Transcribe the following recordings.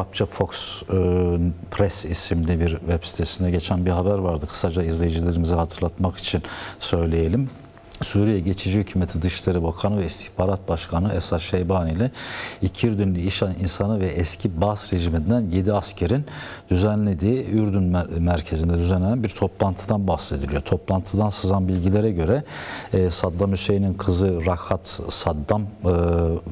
Arapça Fox e, Press isimli bir web sitesinde geçen bir haber vardı. Kısaca izleyicilerimize hatırlatmak için söyleyelim. Suriye Geçici Hükümeti Dışişleri Bakanı ve İstihbarat Başkanı Esad Şeybani ile iki Ürdünlü iş insanı ve eski Bas rejiminden 7 askerin düzenlediği Ürdün mer- merkezinde düzenlenen bir toplantıdan bahsediliyor. Toplantıdan sızan bilgilere göre e, Saddam Hüseyin'in kızı Rakat Saddam e,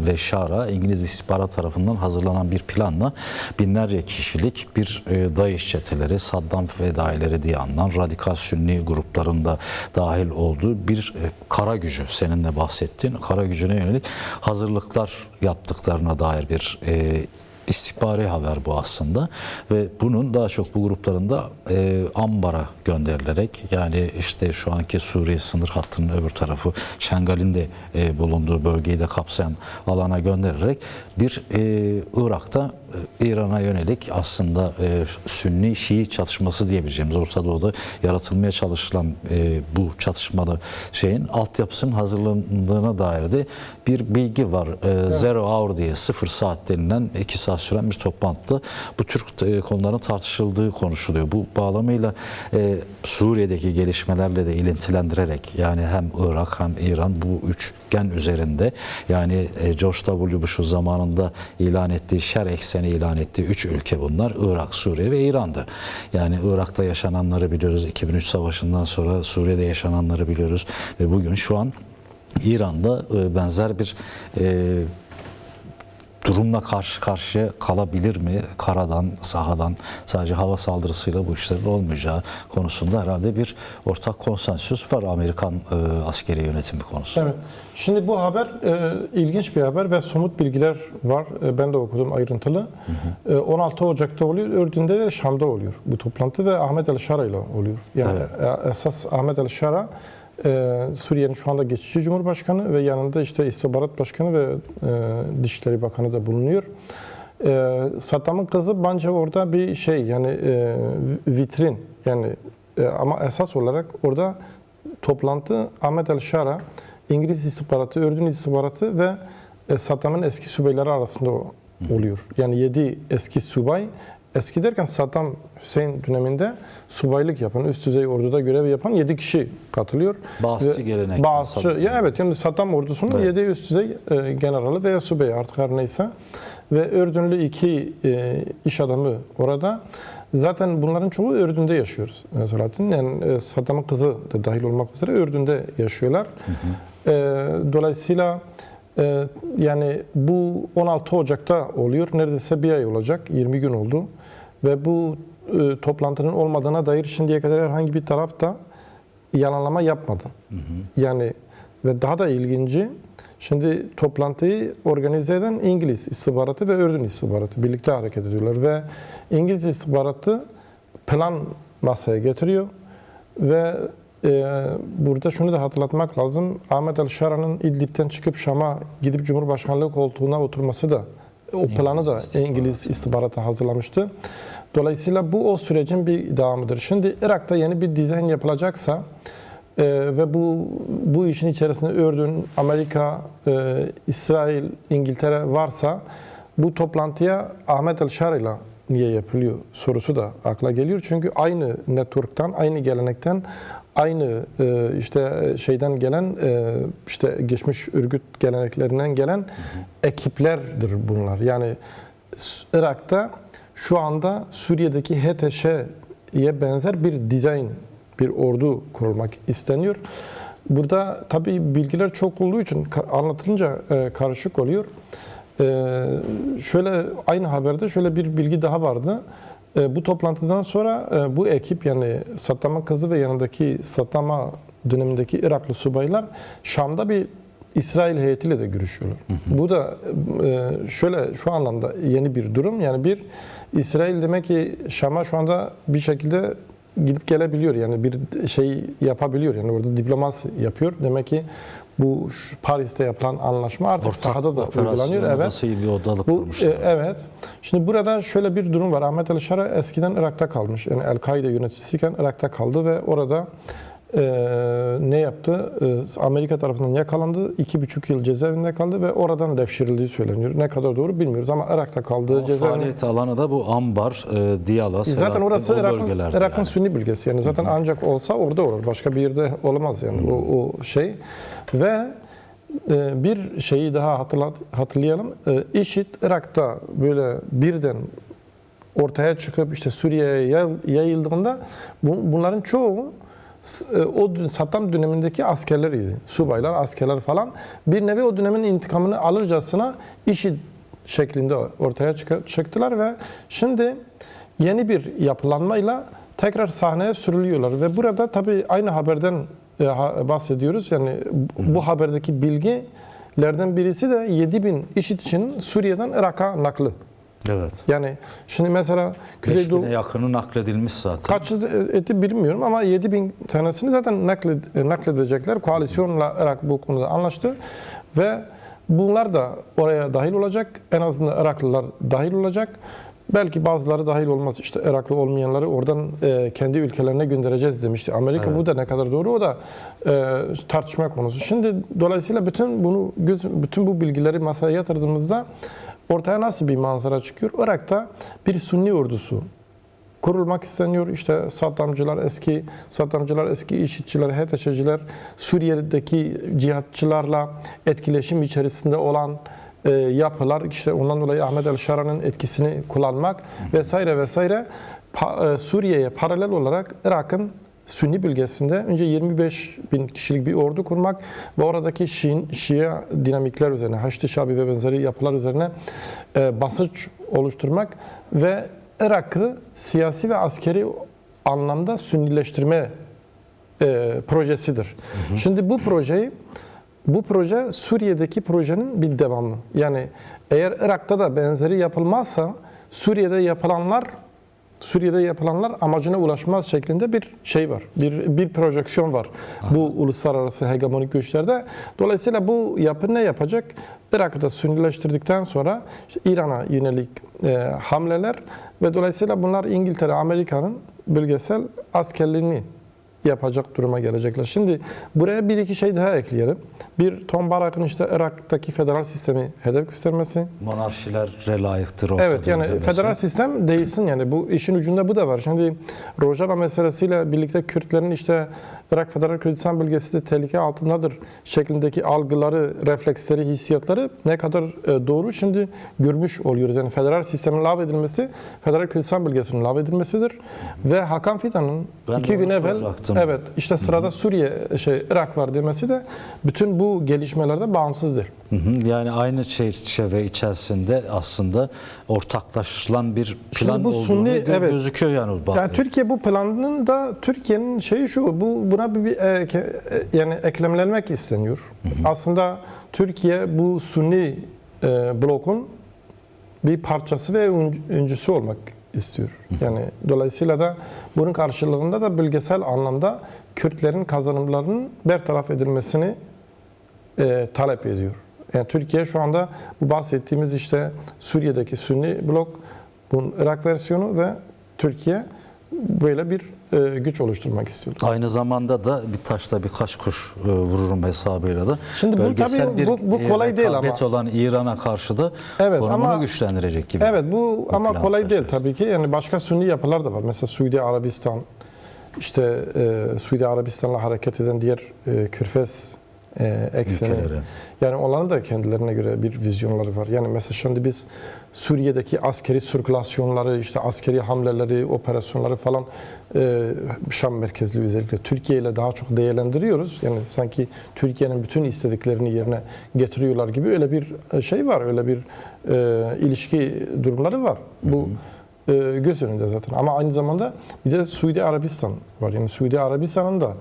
ve Şara İngiliz istihbarat tarafından hazırlanan bir planla binlerce kişilik bir e, DAEŞ çeteleri, Saddam fedaileri diye anılan radikal Sünni gruplarında dahil olduğu bir kara gücü senin de bahsettiğin kara gücüne yönelik hazırlıklar yaptıklarına dair bir e, istihbari haber bu aslında. Ve bunun daha çok bu gruplarında e, Ambar'a gönderilerek yani işte şu anki Suriye sınır hattının öbür tarafı Şengal'in de e, bulunduğu bölgeyi de kapsayan alana gönderilerek bir e, Irak'ta İran'a yönelik aslında e, Sünni Şii çatışması diyebileceğimiz Orta Doğu'da yaratılmaya çalışılan e, bu çatışmalı şeyin altyapısının hazırlandığına dair de bir bilgi var. E, Zero Hour diye sıfır saat denilen iki saat süren bir toplantıda bu tür e, konuların tartışıldığı konuşuluyor. Bu bağlamıyla e, Suriye'deki gelişmelerle de ilintilendirerek yani hem Irak hem İran bu üçgen üzerinde yani e, George W. Bush'un zamanında ilan ettiği şer ekseni ilan ettiği üç ülke bunlar. Irak, Suriye ve İran'dı. Yani Irak'ta yaşananları biliyoruz. 2003 savaşından sonra Suriye'de yaşananları biliyoruz ve bugün şu an İran'da e, benzer bir e, durumla karşı karşıya kalabilir mi? Karadan, sahadan sadece hava saldırısıyla bu işlerin olmayacağı konusunda herhalde bir ortak konsensüs var Amerikan e, askeri yönetimi konusu. Evet. Şimdi bu haber e, ilginç bir haber ve somut bilgiler var. E, ben de okudum ayrıntılı. E, 16 Ocak'ta oluyor. Ürdün'de de Şam'da oluyor bu toplantı ve Ahmet El Şara ile oluyor. Yani e, esas Ahmet El Şara e, Suriye'nin şu anda geçici cumhurbaşkanı ve yanında işte istihbarat başkanı ve e, Dışişleri Bakanı da bulunuyor. E, Saddam'ın kızı bence orada bir şey yani e, vitrin yani e, ama esas olarak orada toplantı Ahmet El Şara, İngiliz istihbaratı, Ürdün istihbaratı ve e, Saddam'ın eski subayları arasında oluyor. Yani 7 eski subay, eski derken Saddam Hüseyin döneminde subaylık yapan, üst düzey orduda görev yapan 7 kişi katılıyor. Gelenekten Bağızçı, Saddam. ya evet yani Saddam ordusunun Evet. 7 üst düzey e, generali veya subayı artık her neyse. Ve Ürdünlü iki e, iş adamı orada. Zaten bunların çoğu Ürdün'de yaşıyoruz e, Selahattin. Yani e, Saddam'ın kızı da dahil olmak üzere Ürdün'de yaşıyorlar. E, dolayısıyla e, yani bu 16 Ocak'ta oluyor. Neredeyse bir ay olacak. 20 gün oldu. Ve bu e, toplantının olmadığına dair şimdiye kadar herhangi bir taraf da yalanlama yapmadı. Yani ve daha da ilginci şimdi toplantıyı organize eden İngiliz istihbaratı ve Ürdün istihbaratı birlikte hareket ediyorlar ve İngiliz istihbaratı plan masaya getiriyor ve burada şunu da hatırlatmak lazım. Ahmet El Şara'nın İdlib'den çıkıp Şam'a gidip Cumhurbaşkanlığı koltuğuna oturması da o planı da. İngiliz istihbaratı hazırlamıştı. Dolayısıyla bu o sürecin bir devamıdır. Şimdi Irak'ta yeni bir dizayn yapılacaksa e, ve bu bu işin içerisinde Ürdün, Amerika, e, İsrail, İngiltere varsa bu toplantıya Ahmet El Şara'yla niye yapılıyor sorusu da akla geliyor. Çünkü aynı network'tan, aynı gelenekten, aynı e, işte şeyden gelen e, işte geçmiş örgüt geleneklerinden gelen ekiplerdir bunlar. Yani Irak'ta şu anda Suriye'deki HTŞ'ye benzer bir dizayn, bir ordu kurulmak isteniyor. Burada tabii bilgiler çok olduğu için anlatılınca e, karışık oluyor. E, şöyle aynı haberde şöyle bir bilgi daha vardı. E, bu toplantıdan sonra e, bu ekip yani Saddam'ın kızı ve yanındaki Saddam'a dönemindeki Iraklı subaylar Şam'da bir İsrail heyetiyle de görüşüyorlar. Bu da e, şöyle şu anlamda yeni bir durum. Yani bir İsrail demek ki Şam'a şu anda bir şekilde gidip gelebiliyor. Yani bir şey yapabiliyor. Yani orada diplomasi yapıyor. Demek ki bu Paris'te yapılan anlaşma artık sahada da uygulanıyor. Evet. bir odalık Bu, kurmuşlar. e, evet. Şimdi burada şöyle bir durum var. Ahmet El Şara eskiden Irak'ta kalmış. Yani El-Kaide yöneticisiyken Irak'ta kaldı ve orada e, ne yaptı? E, Amerika tarafından yakalandı. iki buçuk yıl cezaevinde kaldı ve oradan devşirildiği söyleniyor. Ne kadar doğru bilmiyoruz ama Irak'ta kaldığı cezaevinde. Faaliyet alanı da bu Ambar, e, Diyala, Zaten Selahattin, orası o Irak'ın Irak'ın yani. Sünni bölgesi yani zaten ancak olsa orada olur. Başka bir yerde olamaz yani o, o şey. Ve e, bir şeyi daha hatırlayalım. E, IŞİD Irak'ta böyle birden ortaya çıkıp işte Suriye'ye yay- yayıldığında bu, bunların çoğu e, o Saddam dönemindeki askerleriydi. Subaylar, askerler falan. Bir nevi o dönemin intikamını alırcasına IŞİD şeklinde ortaya çık- çıktılar ve şimdi yeni bir yapılanmayla tekrar sahneye sürülüyorlar ve burada tabii aynı haberden ha- bahsediyoruz. Yani bu- haberdeki bilgilerden birisi de 7000 IŞİD için Suriye'den Irak'a nakli. Evet. Yani şimdi mesela Kuzeydoğu 5000'e yakını nakledilmiş zaten. kaç eti bilmiyorum ama 7000 tanesini zaten nakled, nakledecekler. Koalisyonla Irak bu konuda anlaştı ve bunlar da oraya dahil olacak. En azından Iraklılar dahil olacak. Belki bazıları dahil olmaz. İşte Iraklı olmayanları oradan e, kendi ülkelerine göndereceğiz demişti. Amerika bu da ne kadar doğru o da e, tartışma konusu. Şimdi dolayısıyla bütün bunu göz, bütün bu bilgileri masaya yatırdığımızda ortaya nasıl bir manzara çıkıyor? Irak'ta bir Sunni ordusu kurulmak isteniyor. İşte Saddamcılar, eski Saddamcılar, eski IŞİD'çiler, HTŞ'ciler, Suriye'deki cihatçılarla etkileşim içerisinde olan e, yapılar, işte ondan dolayı Ahmet el-Şara'nın etkisini kullanmak vesaire vesaire Pa- e, Suriye'ye paralel olarak Irak'ın Sünni bölgesinde önce 25 bin kişilik bir ordu kurmak ve oradaki Şii, Şia dinamikler üzerine, Haçlı Şabi ve benzeri yapılar üzerine e, basınç oluşturmak ve Irak'ı siyasi ve askeri anlamda sünnileştirme e, projesidir. Şimdi bu projeyi bu proje Suriye'deki projenin bir devamı. Yani eğer Irak'ta da benzeri yapılmazsa Suriye'de yapılanlar Suriye'de yapılanlar amacına ulaşmaz şeklinde bir şey var. Bir bir projeksiyon var bu uluslararası hegemonik güçlerde. Dolayısıyla bu yapı ne yapacak? Irak'ı da sünnileştirdikten sonra işte İran'a yönelik e, hamleler ve dolayısıyla bunlar İngiltere, Amerika'nın bölgesel askerliğini yapacak duruma gelecekler. Şimdi buraya bir iki şey daha ekleyelim. Bir Tom Barak'ın işte Irak'taki federal sistemi hedef göstermesi. Monarşilere layıktır. Evet yani demesi. federal sistem değilsin yani bu işin ucunda bu da var. Şimdi Rojava meselesiyle birlikte Kürtlerin işte Irak Federal Kürdistan bölgesi de tehlike altındadır şeklindeki algıları, refleksleri, hissiyatları ne kadar e, doğru şimdi görmüş oluyoruz. Yani federal sistemin lağvedilmesi Federal Kürdistan bölgesinin lağvedilmesidir ve Hakan Fidan'ın iki gün evvel soracaktım. evet işte sırada Suriye şey Irak var demesi de bütün bu gelişmelerden bağımsızdır. Hı hı. Yani aynı çerçeve içerisinde aslında ortaklaşılan bir Şimdi plan bu olduğunu Sunni- evet. gözüküyor yani. Yani Türkiye bu planının da Türkiye'nin şeyi şu, bu buna bir, bir e, e, yani eklemlenmek isteniyor. Aslında Türkiye bu Sunni e, blokun bir parçası ve ön- öncüsü olmak istiyor. Yani dolayısıyla da bunun karşılığında da bölgesel anlamda Kürtlerin kazanımlarının bertaraf edilmesini e, talep ediyor. Yani Türkiye şu anda bu bahsettiğimiz işte Suriye'deki Sünni blok, bunun Irak versiyonu ve Türkiye böyle bir güç oluşturmak istiyor. Aynı zamanda da bir taşla birkaç kuş e, vururum hesabıyla da. Şimdi bu tabii bir bu- bu e, kolay değil ama. olan İran'a karşı da Evet, konumunu ama- güçlendirecek gibi. Evet bu ama kolay değil taşıyor. tabii ki. Yani başka Sünni yapılar da var. Mesela Suudi Arabistan, işte e, Suudi Arabistan'la hareket eden diğer e, Körfez e, ekseni. Ülkeleri. Yani onların da kendilerine göre bir vizyonları var. Yani mesela şimdi biz Suriye'deki askeri sirkülasyonları, işte askeri hamleleri, operasyonları falan e, Şam merkezli özellikle Türkiye ile daha çok değerlendiriyoruz. Yani sanki Türkiye'nin bütün istediklerini yerine getiriyorlar gibi öyle bir e, şey var, öyle bir e, ilişki durumları var. Bu e, göz önünde zaten. Ama aynı zamanda bir de Suudi Arabistan var. Yani Suudi Arabistan'ın da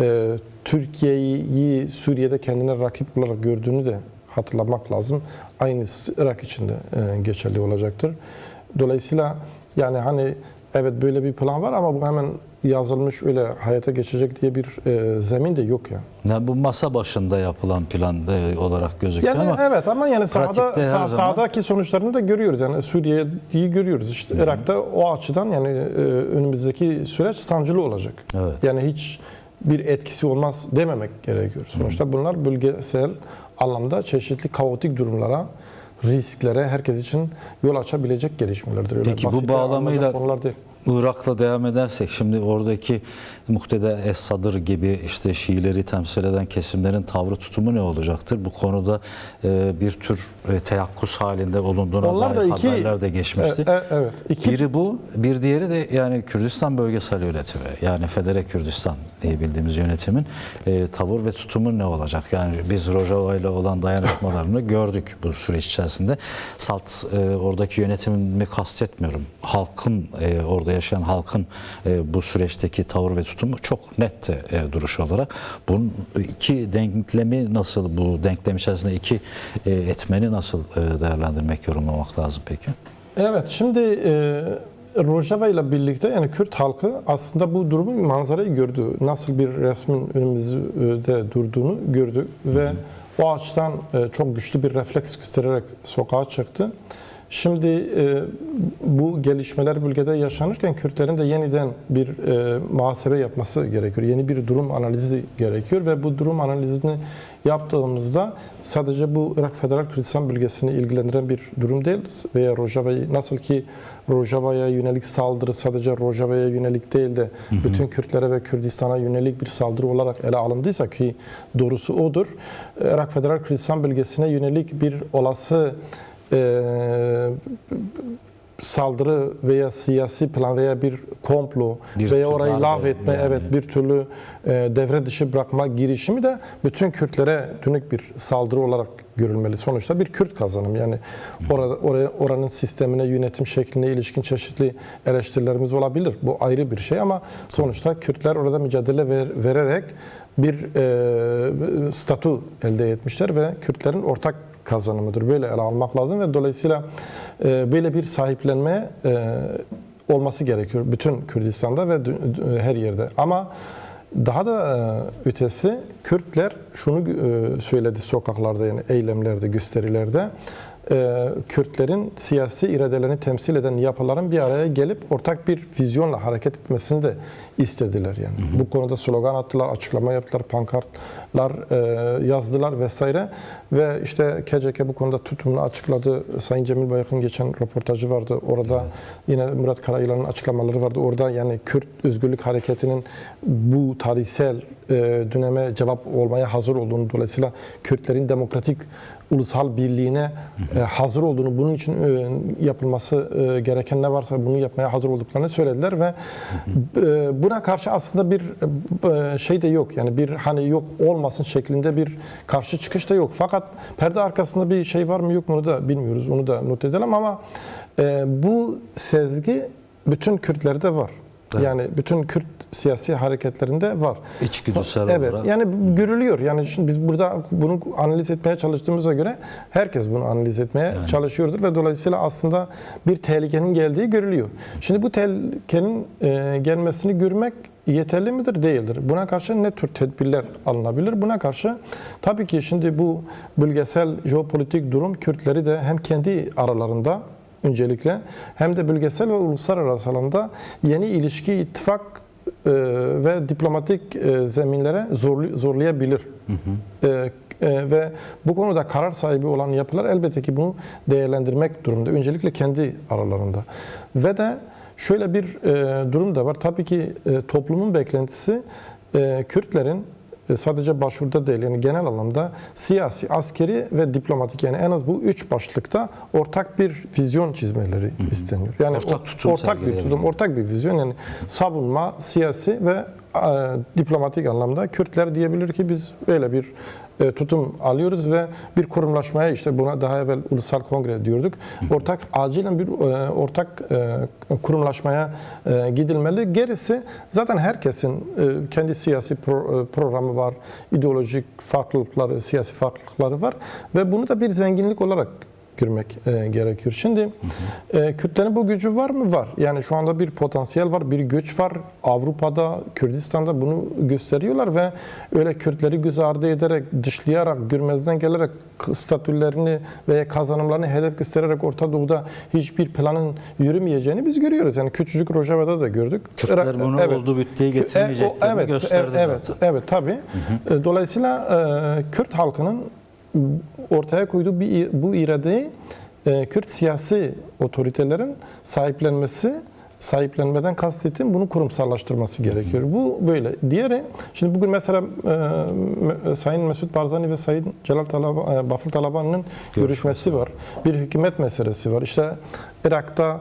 e, Türkiye'yi Suriye'de kendine rakip olarak gördüğünü de hatırlamak lazım. Aynısı Irak için de e, geçerli olacaktır. Dolayısıyla yani hani evet böyle bir plan var ama bu hemen yazılmış öyle hayata geçecek diye bir e, zemin de yok ya. Yani bu masa başında yapılan plan e, olarak gözüküyor Yani ama evet ama yani sahada sah- zaman- sahadaki sonuçlarını da görüyoruz. Yani Suriye'yi görüyoruz. İşte Irak'ta o açıdan yani e, önümüzdeki süreç sancılı olacak. Evet. Yani hiç bir etkisi olmaz dememek gerekiyor. Sonuçta bunlar bölgesel anlamda çeşitli kaotik durumlara, risklere herkes için yol açabilecek gelişmelerdir. Öyle Peki bu bağlamıyla- alınacak konular değil. Irak'la devam edersek şimdi oradaki muhteda Es-Sadr gibi işte Şiileri temsil eden kesimlerin tavrı tutumu ne olacaktır? Bu konuda e, bir tür e, teyakkuz halinde olunduğuna Onlar da dair iki- haberler de geçmişti. E, e, evet. İki Biri bu, bir diğeri de yani Kürdistan bölgesel yönetimi, yani Federe Kürdistan diye bildiğimiz yönetimin e, tavır ve tutumu ne olacak? Yani biz Rojava ile olan dayanışmalarını gördük bu süreç içerisinde. Salt e, oradaki yönetimimi kastetmiyorum. Halkın, e, orada yaşayan halkın e, bu süreçteki tavır ve tutumu çok netti e, duruş olarak. Bunun iki denklemi nasıl, bu denklem içerisinde iki e, etmeni nasıl e, değerlendirmek, yorumlamak lazım peki? Evet, şimdi e, Rojava ile birlikte yani Kürt halkı aslında bu durumu manzarayı gördü. Nasıl bir resmin önümüzde durduğunu gördü ve o açıdan e, çok güçlü bir refleks göstererek sokağa çıktı. Şimdi e, bu gelişmeler bölgede yaşanırken Kürtlerin de yeniden bir e, muhasebe yapması gerekiyor. Yeni bir durum analizi gerekiyor ve bu durum analizini yaptığımızda sadece bu Irak Federal Kürdistan bölgesini ilgilendiren bir durum değil veya Rojava'yı nasıl ki Rojava'ya yönelik saldırı sadece Rojava'ya yönelik değil de bütün Kürtlere ve Kürdistan'a yönelik bir saldırı olarak ele alındıysa ki doğrusu odur. Irak Federal Kürdistan bölgesine yönelik bir olası e, saldırı veya siyasi plan veya bir komplo Bir veya orayı lav etme yani. evet bir türlü e, devre dışı bırakma girişimi de bütün Kürtlere dönük bir saldırı olarak görülmeli. Sonuçta bir Kürt kazanım. Yani orada oraya oranın sistemine, yönetim şekline ilişkin çeşitli eleştirilerimiz olabilir. Bu ayrı bir şey ama sonuçta Kürtler orada mücadele ver- vererek bir e, statü elde etmişler ve Kürtlerin ortak kazanımıdır. Böyle ele almak lazım ve dolayısıyla e, böyle bir sahiplenmeye e, olması gerekiyor bütün Kürdistan'da ve her yerde. Ama daha da e, ötesi Kürtler şunu e, söyledi sokaklarda yani eylemlerde, gösterilerde. E, Kürtlerin siyasi iradelerini temsil eden yapıların bir araya gelip ortak bir vizyonla hareket etmesini de istediler yani. Bu konuda slogan attılar, açıklama yaptılar, pankartlar e, yazdılar vesaire ve işte KCK bu konuda tutumunu açıkladı. Sayın Cemil Bayak'ın geçen röportajı vardı. Orada yine Murat Karayılan'ın açıklamaları vardı. Orada yani Kürt Özgürlük Hareketi'nin bu tarihsel e, döneme cevap olmaya hazır olduğunu dolayısıyla Kürtlerin demokratik ulusal birliğine e, hazır olduğunu, bunun için e, yapılması e, gereken ne varsa bunu yapmaya hazır olduklarını söylediler ve e, buna karşı aslında bir e, şey de yok. Yani bir hani yok olmasın şeklinde bir karşı çıkış da yok. Fakat perde arkasında bir şey var mı yok mu onu da bilmiyoruz. Onu da not edelim ama e, bu sezgi bütün Kürtlerde var. Yani bütün Kürt siyasi hareketlerinde var. İçgüdüsel Evet. olarak. Yani bu görülüyor. Yani şimdi biz burada bunu analiz etmeye çalıştığımıza göre herkes bunu analiz etmeye çalışıyordur ve dolayısıyla aslında bir tehlikenin geldiği görülüyor. Şimdi bu tehlikenin e, gelmesini görmek yeterli midir? Değildir. Buna karşı ne tür tedbirler alınabilir? Buna karşı tabii ki şimdi bu bölgesel jeopolitik durum Kürtleri de hem kendi aralarında öncelikle hem de bölgesel ve uluslararası alanda yeni ilişki, ittifak e, ve diplomatik e, zeminlere zorlu- zorlayabilir. E, e, ve bu konuda karar sahibi olan yapılar elbette ki bunu değerlendirmek durumunda. Öncelikle kendi aralarında. Ve de şöyle bir e, durum da var. Tabii ki e, toplumun beklentisi e, Kürtlerin sadece başvuruda değil yani genel anlamda siyasi, askeri ve diplomatik. Yani en az bu üç başlıkta ortak bir vizyon çizmeleri isteniyor. Yani Ortak tutum ortak bir tutum, ortak bir vizyon. Yani savunma, siyasi ve e, diplomatik anlamda Kürtler diyebilir ki biz böyle bir e, tutum alıyoruz ve bir kurumlaşmaya işte buna daha evvel ulusal kongre diyorduk. Ortak acilen bir e, ortak e, kurumlaşmaya gidilmeli. Gerisi zaten herkesin kendi siyasi pro- programı var, ideolojik farklılıkları, siyasi farklılıkları var ve bunu da bir zenginlik olarak görmek e, gerekiyor. Şimdi e, Kürtlerin bu gücü var mı? Var. Yani şu anda bir potansiyel var, bir güç var. Avrupa'da, Kürdistan'da bunu gösteriyorlar ve öyle Kürtleri göz ardı ederek, dışlayarak, görmezden gelerek statülerini veya kazanımlarını hedef göstererek Orta Doğu'da hiçbir planın yürümeyeceğini biz görüyoruz. Yani küçücük Rojava'da da gördük. Kürtler Irak- bunu evet. olduğu bütçeyi E, o- getirmeyeceklerini evet, gösterdi evet, evet, zaten. Evet tabii. E, Dolayısıyla e, Kürt halkının ortaya koyduğu bir, bu iradeyi e, Kürt siyasi otoritelerin sahiplenmesi sahiplenmeden kastettiğim bunu kurumsallaştırması gerekiyor. Bu böyle. Diğeri, şimdi bugün mesela e, Me- Sayın Mesut Barzani ve Sayın Celal Talaba, e, Bafıl Talabani'nin görüşmesi var. Bir hükümet meselesi var. İşte Irak'ta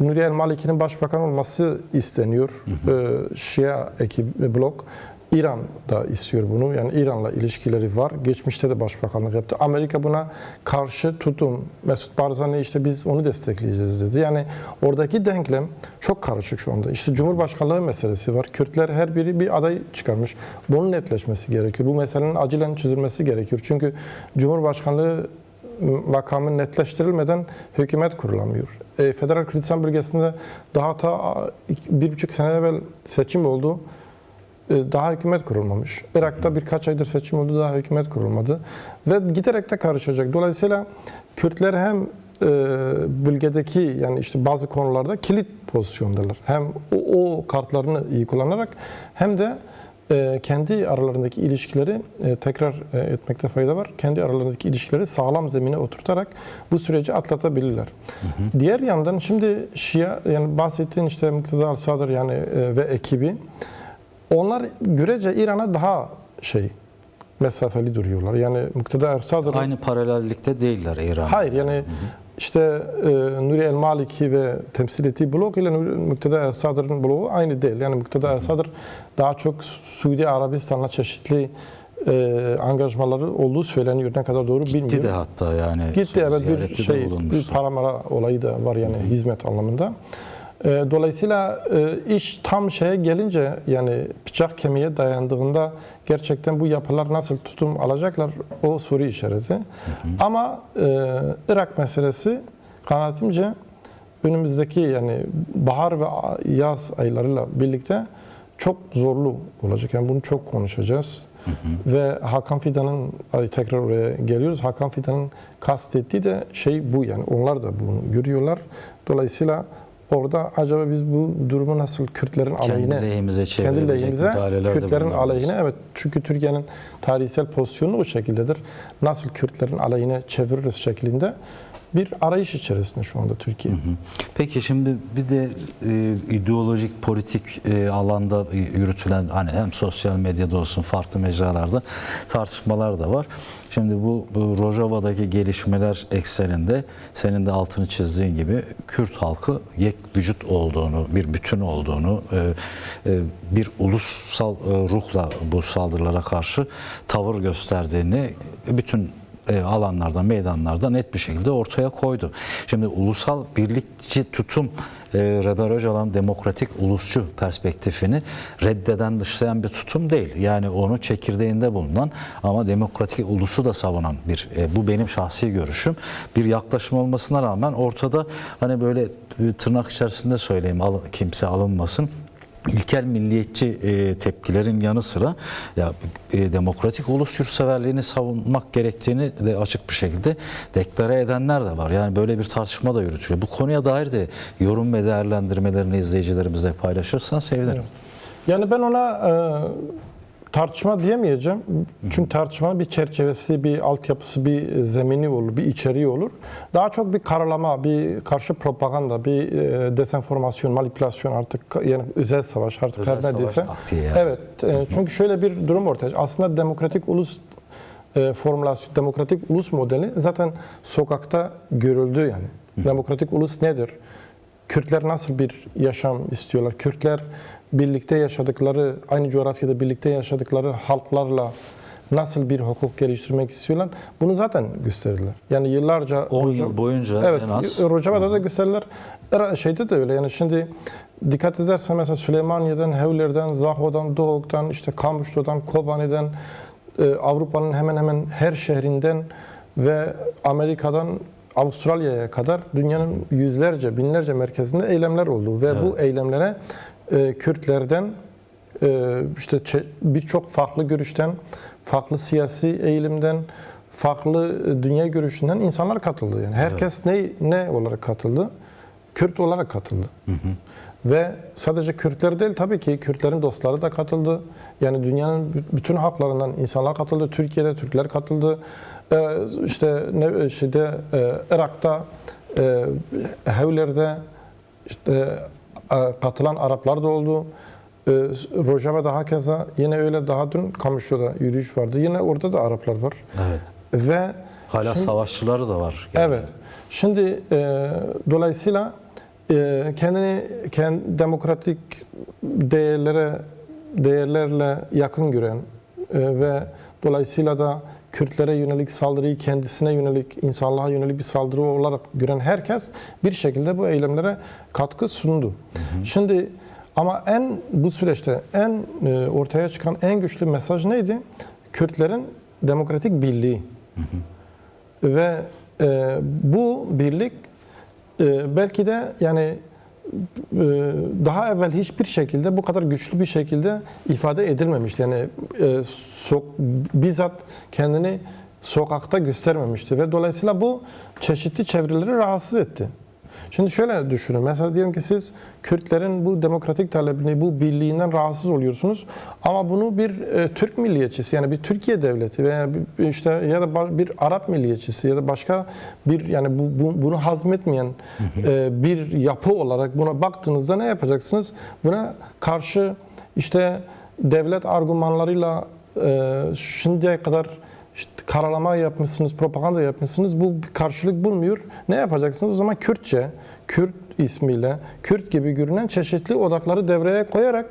Nuri El Maliki'nin başbakan olması isteniyor. E, Şia ekip blok. İran da istiyor bunu. Yani İran'la ilişkileri var. Geçmişte de başbakanlık yaptı. Amerika buna karşı tutum. Mesut Barzani işte biz onu destekleyeceğiz dedi. Yani oradaki denklem çok karışık şu anda. İşte Cumhurbaşkanlığı meselesi var. Kürtler her biri bir aday çıkarmış. Bunun netleşmesi gerekiyor. Bu meselenin acilen çözülmesi gerekiyor. Çünkü Cumhurbaşkanlığı makamı netleştirilmeden hükümet kurulamıyor. E, Federal Kürdistan bölgesinde daha ta bir buçuk sene evvel seçim oldu. E, Daha hükümet kurulmamış. Irak'ta birkaç aydır seçim oldu, daha hükümet kurulmadı. Ve giderek de karışacak. Dolayısıyla Kürtler hem e, bölgedeki yani işte bazı konularda kilit pozisyondalar. Hem o, o kartlarını iyi kullanarak hem de e, kendi aralarındaki ilişkileri tekrar etmekte fayda var. Kendi aralarındaki ilişkileri sağlam zemine oturtarak bu süreci atlatabilirler. Diğer yandan şimdi Şia yani bahsettiğin işte Mukteda Al-Sadr yani ve ekibi onlar görece İran'a daha şey mesafeli duruyorlar. Yani Mukteda Al-Sadr Aynı paralellikte değiller İran. Hayır yani işte e, Nuri El Maliki ve temsil ettiği blok ile Nuri- Mukteda El Sadr'ın bloğu aynı değil. Yani Mukteda El Sadr daha çok Suudi Arabistan'la çeşitli e, angajmaları olduğu söyleniyor. Ne kadar doğru bilmiyorum. Gitti de hatta yani. Gitti evet bir şey bir paramara olayı da var yani hizmet anlamında. E, Dolayısıyla e, iş tam şeye gelince yani bıçak kemiğe dayandığında gerçekten bu yapılar nasıl tutum alacaklar o soru işareti. Ama e, Irak meselesi kanaatimce önümüzdeki yani bahar ve yaz aylarıyla birlikte çok zorlu olacak. Yani bunu çok konuşacağız. Ve Hakan Fidan'ın tekrar oraya geliyoruz. Hakan Fidan'ın kastettiği de şey bu yani onlar da bunu görüyorlar. Dolayısıyla orada acaba biz bu durumu nasıl Kürtlerin Kendi aleyhine lehimize kendi lehimize müdahaleler de Kürtlerin aleyhine evet çünkü Türkiye'nin tarihsel pozisyonu o şekildedir. Nasıl Kürtlerin aleyhine çeviririz şeklinde bir arayış içerisinde şu anda Türkiye. Peki şimdi bir de e, ideolojik politik e, alanda yürütülen hani hem sosyal medyada olsun farklı mecralarda tartışmalar da var. Şimdi bu, bu Rojava'daki gelişmeler ekseninde senin de altını çizdiğin gibi Kürt halkı yek vücut olduğunu, bir bütün olduğunu, e, e, bir ulusal e, ruhla bu saldırılara karşı tavır gösterdiğini bütün e, alanlarda, meydanlarda net bir şekilde ortaya koydu. Şimdi ulusal birlikçi tutum e, Rebel Öcalan demokratik ulusçu perspektifini reddeden, dışlayan bir tutum değil. Yani onu çekirdeğinde bulunan ama demokratik ulusu da savunan bir, e, bu benim şahsi görüşüm. Bir yaklaşım olmasına rağmen ortada hani böyle e, tırnak içerisinde söyleyeyim al- kimse alınmasın ilkel milliyetçi e, tepkilerin yanı sıra ya e, demokratik ulus yurtseverliğini savunmak gerektiğini de açık bir şekilde deklare edenler de var. Yani böyle bir tartışma da yürütülüyor. Bu konuya dair de yorum ve değerlendirmelerini izleyicilerimizle paylaşırsan sevinirim. Yani ben ona e, tartışma diyemeyeceğim. Çünkü tartışmanın bir çerçevesi, bir altyapısı, bir zemini olur, bir içeriği olur. Daha çok bir karalama, bir karşı propaganda, bir e, desenformasyon, manipülasyon artık yani özel savaş artık Özel her taktiği yani. Evet. e, çünkü şöyle bir durum ortaya. Aslında demokratik ulus e, formülasyon, demokratik ulus modeli zaten sokakta görüldü yani. Demokratik ulus nedir? Kürtler nasıl bir yaşam istiyorlar? Kürtler birlikte yaşadıkları, aynı coğrafyada birlikte yaşadıkları halklarla nasıl bir hukuk geliştirmek istiyorlar? Bunu zaten gösterdiler. Yani yıllarca 10 yıl boyunca Evet, en az. Rojava'da da gösterdiler. Şeyde de öyle yani şimdi dikkat edersen mesela Süleymaniye'den, Hevler'den, Zaho'dan, Doğuk'tan, işte Kamuşlu'dan, Kobani'den, e, Avrupa'nın hemen hemen her şehrinden ve Amerika'dan Avustralya'ya kadar dünyanın yüzlerce, binlerce merkezinde eylemler oldu ve bu eylemlere e, Kürtlerden e, işte birçok farklı görüşten, farklı siyasi eğilimden, farklı e, dünya görüşünden insanlar katıldı. Yani herkes ne ne olarak katıldı? Kürt olarak katıldı. Ve sadece Kürtler değil tabii ki Kürtlerin dostları da katıldı. Yani dünyanın bü- bütün halklarından insanlar katıldı. Türkiye'de Türkler katıldı. Ee, işte ne şeyde e, Irak'ta e, Hevler'de işte katılan Araplar da oldu. E, Rojava'da hakeza yine öyle daha dün Kamışlı'da yürüyüş vardı. Yine orada da Araplar var. Evet. Ve Hala Şimdi- savaşçıları da var. Yani. Evet. Şimdi e, dolayısıyla e, kendini kend, demokratik değerlere değerlerle yakın gören e, ve dolayısıyla da Kürtlere yönelik saldırıyı kendisine yönelik, insanlığa yönelik bir saldırı olarak gören herkes bir şekilde bu eylemlere katkı sundu. Şimdi ama en bu süreçte en e, ortaya çıkan en güçlü mesaj neydi? Kürtlerin demokratik birliği. Ve e, bu birlik e, belki de yani daha evvel hiçbir şekilde bu kadar güçlü bir şekilde ifade edilmemişti. Yani e, sok, bizzat kendini sokakta göstermemişti ve dolayısıyla bu çeşitli çevreleri rahatsız etti. Şimdi şöyle düşünün. Mesela diyelim ki siz Kürtlerin bu demokratik talebini, bu birliğinden rahatsız oluyorsunuz. Ama bunu bir e, Türk milliyetçisi yani bir Türkiye devleti veya bir, işte ya da bir Arap milliyetçisi ya da başka bir yani bu, bu- bunu hazmetmeyen e, bir yapı olarak buna baktığınızda ne yapacaksınız? Buna karşı işte devlet argümanlarıyla e, şimdiye kadar işte karalama yapmışsınız, propaganda yapmışsınız. Bu bir karşılık bulmuyor. Ne yapacaksınız? O zaman Kürtçe, Kürt ismiyle, Kürt gibi görünen çeşitli odakları devreye koyarak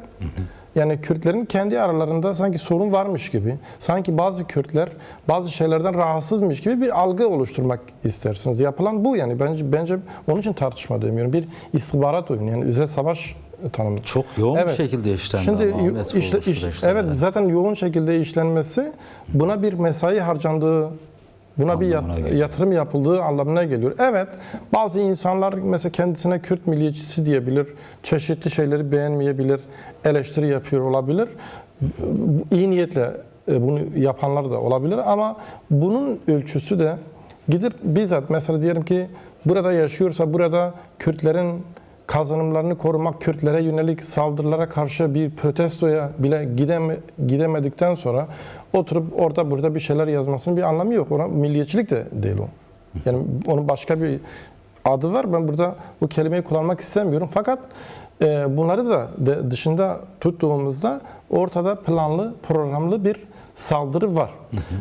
yani Kürtlerin kendi aralarında sanki sorun varmış gibi, sanki bazı Kürtler bazı şeylerden rahatsızmış gibi bir algı oluşturmak istersiniz. Yapılan bu yani bence bence onun için tartışma demiyorum. Bir istihbarat oyunu yani özel savaş tanımı. Çok yoğun bir Evet. şekilde işlendi Şimdi Ahmet işte, işte- süreçte. evet zaten yoğun şekilde işlenmesi buna bir mesai harcandığı buna bir yat- Anlamına geliyor. yatırım yapıldığı anlamına geliyor. Evet bazı insanlar mesela kendisine Kürt milliyetçisi diyebilir. Çeşitli şeyleri beğenmeyebilir. Eleştiri yapıyor olabilir. İyi niyetle e, bunu yapanlar da olabilir ama bunun ölçüsü de gidip bizzat mesela diyelim ki burada yaşıyorsa burada Kürtlerin kazanımlarını korumak, Kürtlere yönelik saldırılara karşı bir protestoya bile gideme, gidemedikten sonra oturup orada burada bir şeyler yazmasının bir anlamı yok. Ona milliyetçilik de değil o. Yani onun başka bir adı var. Ben burada bu kelimeyi kullanmak istemiyorum. Fakat e, bunları da de- dışında tuttuğumuzda ortada planlı, programlı bir saldırı var.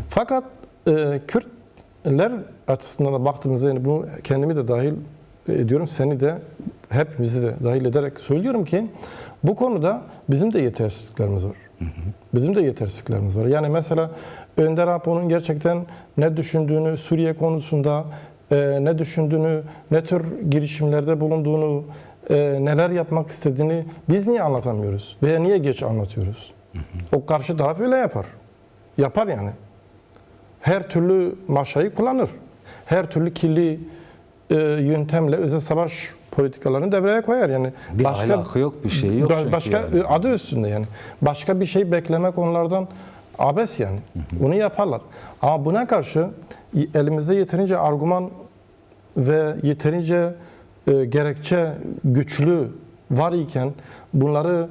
Fakat e, Kürtler açısından da baktığımızda yani bunu kendimi de dahil ediyorum, seni de hepimizi de dahil ederek söylüyorum ki bu konuda bizim de yetersizliklerimiz var. Bizim de yetersizliklerimiz var. Yani mesela Önder Apo'nun gerçekten ne düşündüğünü Suriye konusunda e, ne düşündüğünü, ne tür girişimlerde bulunduğunu, e, neler yapmak istediğini biz niye anlatamıyoruz? Veya niye geç anlatıyoruz? O karşı taraf öyle yapar. Yapar yani. Her türlü maşayı kullanır. Her türlü kirli e, yöntemle özel savaş politikalarını devreye koyar. Yani Bir ahlakı yok, bir şeyi yok çünkü Başka yani. e, adı üstünde yani. Başka bir şey beklemek onlardan abes yani. Bunu yaparlar. Ama buna karşı elimizde yeterince argüman ve yeterince e, gerekçe güçlü var iken bunları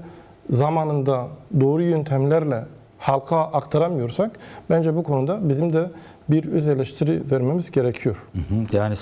zamanında doğru yöntemlerle halka aktaramıyorsak bence bu konuda bizim de bir öz eleştiri vermemiz gerekiyor. Hı hı. Yani